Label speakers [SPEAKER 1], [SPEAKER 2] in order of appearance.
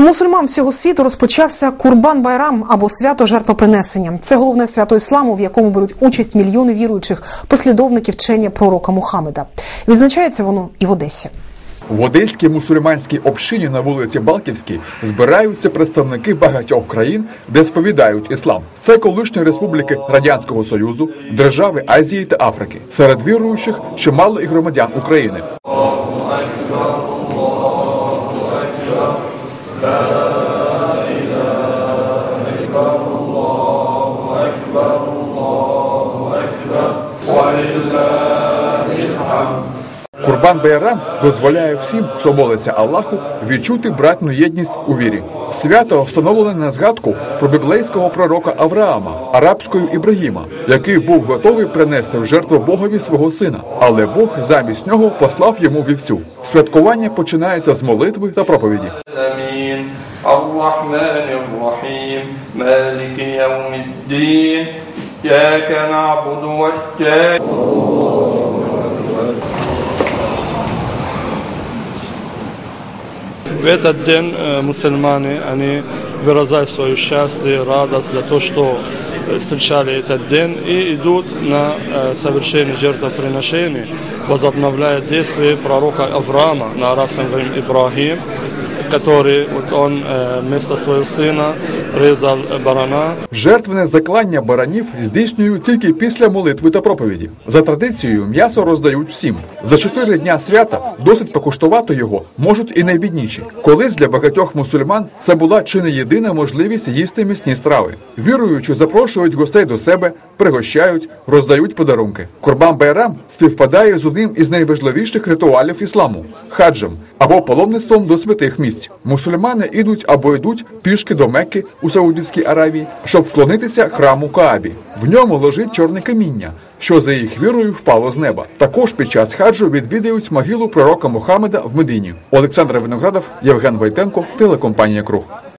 [SPEAKER 1] У мусульман всього світу розпочався Курбан Байрам або свято жертвопринесення. Це головне свято ісламу, в якому беруть участь мільйони віруючих послідовників вчення пророка Мухаммеда. Відзначається воно і в Одесі.
[SPEAKER 2] В одеській мусульманській общині на вулиці Балківській збираються представники багатьох країн, де сповідають іслам. Це колишні республіки Радянського Союзу, держави Азії та Африки. Серед віруючих чимало і громадян України. Курбан Байрам дозволяє всім, хто молиться Аллаху, відчути братну єдність у вірі. Свято встановлене на згадку про біблейського пророка Авраама, арабською Ібрагіма, який був готовий принести в жертву Богові свого сина, але Бог замість нього послав йому вівцю. Святкування починається з молитви та проповіді.
[SPEAKER 3] Амінь. الرحمن الرحيم مالك يوم الدين إياك نعبد وإياك
[SPEAKER 4] В этот день э, мусульмане, они выражают свое счастье, радость за то, что э, встречали этот день и идут на э, совершение жертвоприношения, возобновляя действие пророка Авраама, на арабском говорим Ибрагим, который вот он э, вместо своего сына резал э, барана,
[SPEAKER 2] Жертвене заклання баранів здійснюють тільки після молитви та проповіді. За традицією, м'ясо роздають всім. За чотири дня свята досить покуштувати його можуть і найбідніші. Колись для багатьох мусульман це була чи не єдина можливість їсти місні страви. Віруючи, запрошують гостей до себе, пригощають, роздають подарунки. Курбан Байрам співпадає з одним із найважливіших ритуалів ісламу хаджем або паломництвом до святих місць. Мусульмани ідуть або йдуть пішки до Мекки у Саудівській Аравії, щоб вклонитися храму Каабі. В ньому лежить чорне каміння, що за їх вірою впало з неба. Також під час хаджу відвідають могилу пророка Мухаммеда в Медині. Олександр Виноградов, Євген Войтенко, телекомпанія Круг.